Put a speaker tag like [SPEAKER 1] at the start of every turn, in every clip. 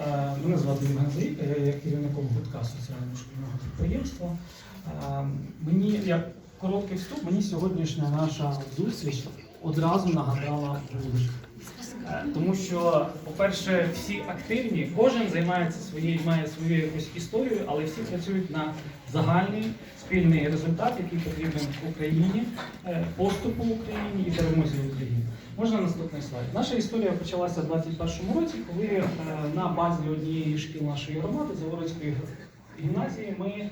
[SPEAKER 1] Е, Мене звати Євген Заїка, я є керівником гуртка соціального шкільного підприємства. Е, Мені, як короткий вступ, мені сьогоднішня наша зустріч одразу нагадала Будж. Е, Тому що, по-перше, всі активні, кожен займається своєю, має свою якусь історію, але всі працюють на загальний спільний результат, який потрібен Україні, поступу Україні і перемозі в Україні. Можна наступний слайд. Наша історія почалася в 21-му році, коли е, на базі однієї шкіл нашої громади, Заворицької гімназії, ми е,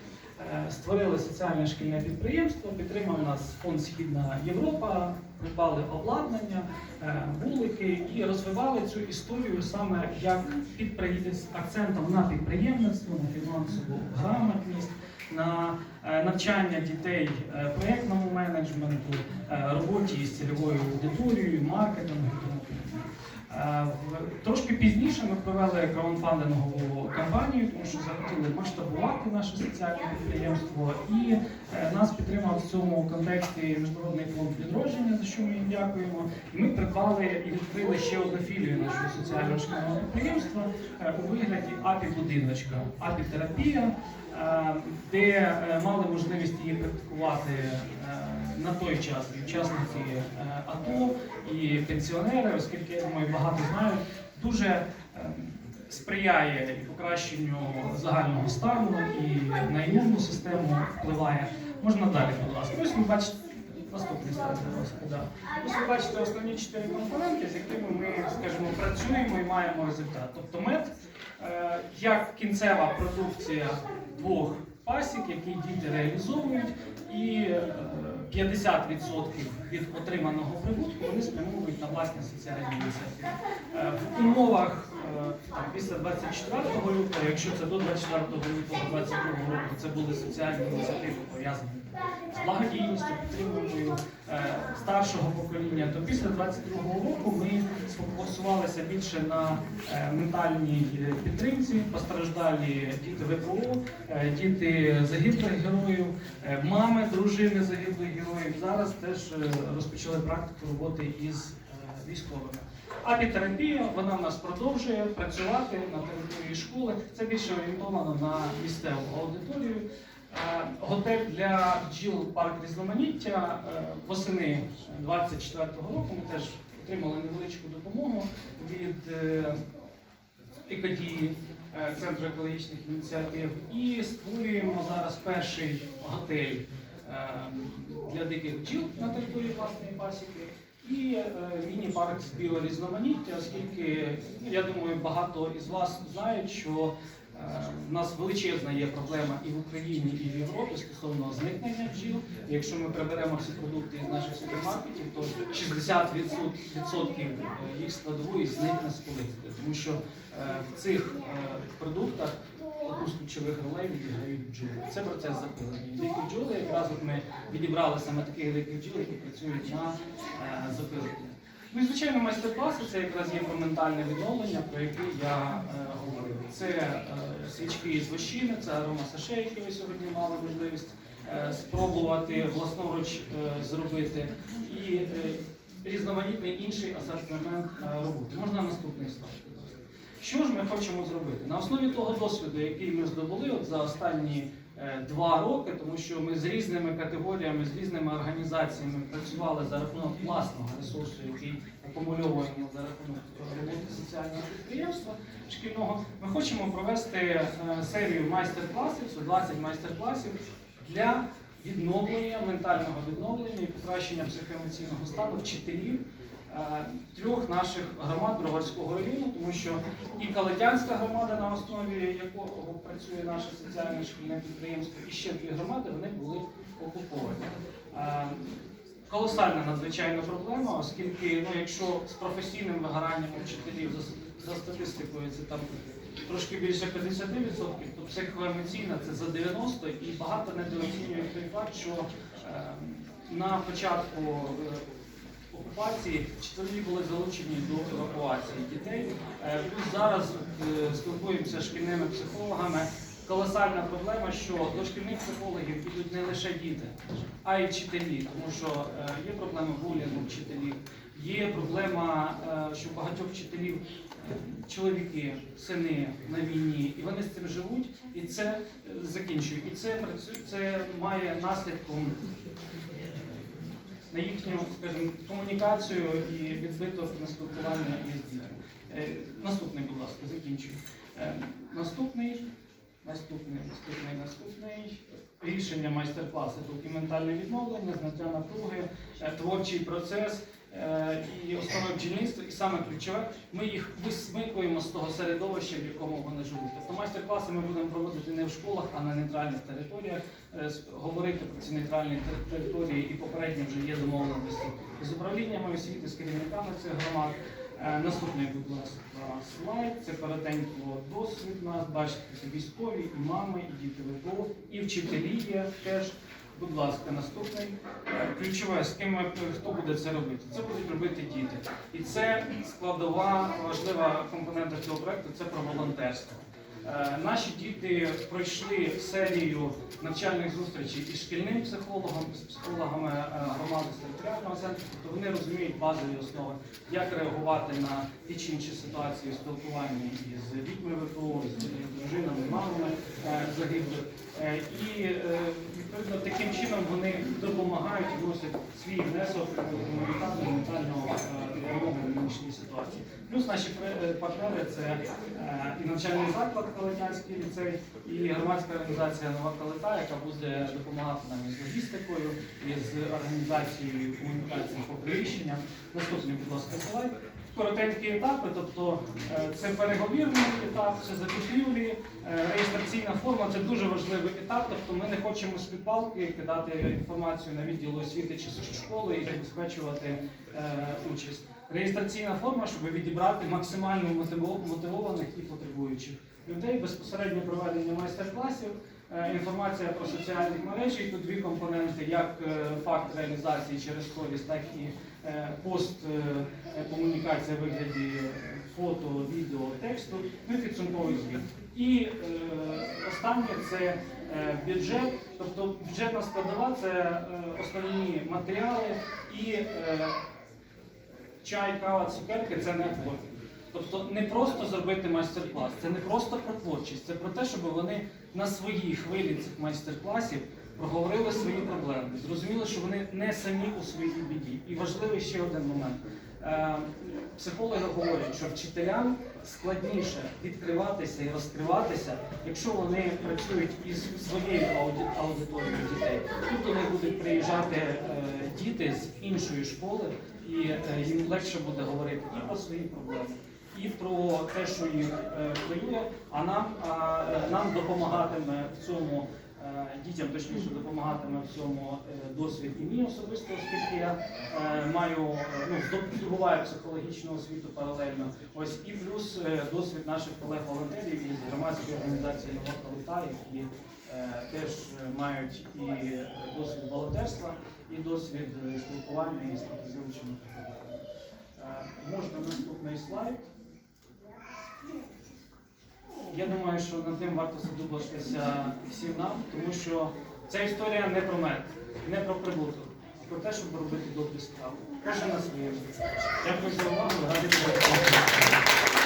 [SPEAKER 1] створили соціальне шкільне підприємство, підтримав нас фонд Східна Європа, придбали обладнання, е, вулики і розвивали цю історію саме як підприєм- з акцентом на підприємництво, на фінансову грамотність. На е, навчання дітей е, проєктному менеджменту, е, роботі з цільовою аудиторією, маркетингу Трошки пізніше ми провели краудфандингову кампанію, тому що захотіли масштабувати наше соціальне підприємство, і нас підтримав в цьому контексті Міжнародний фонд відродження, за що ми їм дякуємо. І ми придбали і відкрили ще одну філію нашого соціального шкільного підприємства у вигляді АПІ будиночка, АПІ терапія, е, де е, мали можливість її практикувати е, на той час і учасники е, АТО і пенсіонери, оскільки я думаю, багато знають, дуже е, сприяє покращенню загального стану і на імунну систему впливає. Можна далі, будь ласка. Ось ви бачите. Наступний слайд. Ось ви бачите основні чотири компоненти, з якими ми, скажімо, працюємо і маємо результат. Тобто мед е, як кінцева продукція двох пасік, які діти реалізовують, і е, 50% від отриманого прибутку вони спрямовують на власні соціальні ініціативи. Е, В умовах е, після 24 лютого, якщо це до 24 лютого 22 року, це були соціальні ініціативи пов'язані з благодійністю, підтримкою е, старшого покоління, то після 22 року ми сфокусувалися більше на е, ментальній е, підтримці, постраждалі діти ВПО, діти загиблих героїв, мами, дружини загиблих героїв. Зараз теж розпочали практику роботи із військовими. Апітерапія вона в нас продовжує працювати на території школи. Це більше орієнтовано на місцеву аудиторію. Е, Готель для бджіл парк різноманіття е, восени 24-го року ми теж отримали невеличку допомогу від е, е, Центру екологічних ініціатив, і створюємо зараз перший готель для диких бджіл на території власної пасіки. І міні-парк з біорізноманіття, оскільки я думаю, багато із вас знають, що е, в нас величезна є проблема і в Україні, і в Європі стосовно зникнення бджіл. Якщо ми приберемо всі продукти із наших супермаркетів, то 60% їх складової зникне з полиці, тому що е, в цих е, продуктах одну з ролей відіграють бджоли. Це процес запилення. Дикі бджоли якраз от ми відібрали саме таких диких бджіл, які працюють на е, запилення. Ну і звичайно, майстер-класи це якраз є про ментальне відновлення, про яке я е, говорив. Це е, свічки з вощини, це аромасаше, які ви сьогодні мали можливість е, спробувати власноруч е, зробити. І різноманітний інший асортимент роботи. Можна наступний слайд. Що ж ми хочемо зробити? На основі того досвіду, який ми здобули от за останні два роки, тому що ми з різними категоріями, з різними організаціями працювали за рахунок власного ресурсу, який акумульовуємо за рахунок роботи соціального підприємства шкільного. Ми хочемо провести е, серію майстер-класів, це 20 майстер-класів для відновлення, ментального відновлення і покращення психоемоційного стану вчителів е, трьох наших громад Броварського району, тому що і Калетянська громада, на основі якого працює наше соціальне шкільне підприємство, і ще дві громади вони були окуповані. Е, Колосальна надзвичайна проблема, оскільки ну, якщо з професійним вигоранням вчителів за, за статистикою це там трошки більше 50%, то психоемоційна це за 90% і багато недооцінює той факт, що е, на початку е, окупації вчителі були залучені до евакуації дітей. Е, Плюс зараз е, спілкуємося з шкільними психологами. Колосальна проблема, що до шкільних психологів підуть не лише діти, а й вчителі, тому що е, є проблеми булінгу вчителів, Є проблема, що багатьох вчителів чоловіки, сини на війні, і вони з цим живуть, і це закінчує. І це це має наслідком на їхню, скажімо, комунікацію і відбиток на спілкування із дітьми. Е, Наступний, будь ласка, закінчую. Е, Наступний, наступний, наступний, наступний. Рішення майстер-класу документальне відновлення, знаття напруги, е, творчий процес і основи бджільництва. І саме ключове, ми їх висмикуємо з того середовища, в якому вони живуть. Тобто майстер-класи ми будемо проводити не в школах, а на нейтральних територіях. Е, Говорити про ці нейтральні території і попередньо вже є домовленості з управліннями освіти, з керівниками цих громад. Е, Наступний, будь ласка, слайд. Це коротенько досвід нас. Бачите, це військові, і мами, і діти ВПО, і вчителі є теж. Будь ласка, наступний. Е, Ключове, з ким хто буде це робити? Це будуть робити діти. І це складова, важлива компонента цього проекту це про волонтерство. Е, Наші діти пройшли серію навчальних зустрічей із шкільним психологом, з психологами е, громади територіального центру, тобто вони розуміють базові основи, як реагувати на ті чи інші ситуації в спілкуванні із дітьми ВПО, з дружинами, мамами загиблих. І відповідно вони допомагають вносять свій внесок до гуманітарного ментального е, в нинішній ситуації. Плюс наші е, партнери це е, і навчальний заклад Калетянський ліцей, і громадська організація Нова Калита, яка буде допомагати нам із логістикою, із організацією комунікації по приміщенням. Наступний, будь ласка, слайд. Коротенькі етапи, тобто е, це переговірний етап, це закупівлі, е, реєстраційна форма це дуже важливий етап. Тобто ми не хочемо з підпалки кидати інформацію на відділ освіти чи школи і забезпечувати е, участь. Реєстраційна форма, щоб відібрати максимально мотиво- мотивованих і потребуючих людей, безпосередньо проведення майстер-класів, інформація про соціальні мережі. Тут дві компоненти: як е, факт реалізації через сторіс, так і е, пост е, е, комунікація в вигляді е, фото, відео, тексту, ну і підсумковий звіт. І е, останнє це е, бюджет, тобто бюджетна складова це е, основні матеріали і е, чай, кава, цукерки це не. Тобто не просто зробити майстер-клас, це не просто про творчість, це про те, щоб вони на своїй хвилі цих майстер-класів проговорили свої проблеми, зрозуміли, що вони не самі у своїй біді. І важливий ще один момент. Е, Психологи говорять, що вчителям складніше відкриватися і розкриватися, якщо вони працюють із своєю аудиторією дітей. Тут до них будуть приїжджати е, діти з іншої школи, і е, їм легше буде говорити і про свої проблеми, і про те, що їх е, хвилює, а нам, е, нам допомагатиме в цьому. е, Дітям точніше допомагатиме в цьому е, досвід і мені особисто, оскільки я е, маю е, ну, здобуваю психологічну освіту паралельно. Ось і плюс е, досвід наших колег-волонтерів із громадської організації Нова Калита, які е, теж е, мають і е, досвід волонтерства, і досвід е, спілкування із. Е, Можна наступний слайд. Я думаю, що над ним варто задуматися всім нам, тому що ця історія не про мед, не про прибуток, про те, щоб робити добрі справи. Кожен на своєму. Дякую за увагу. Раді.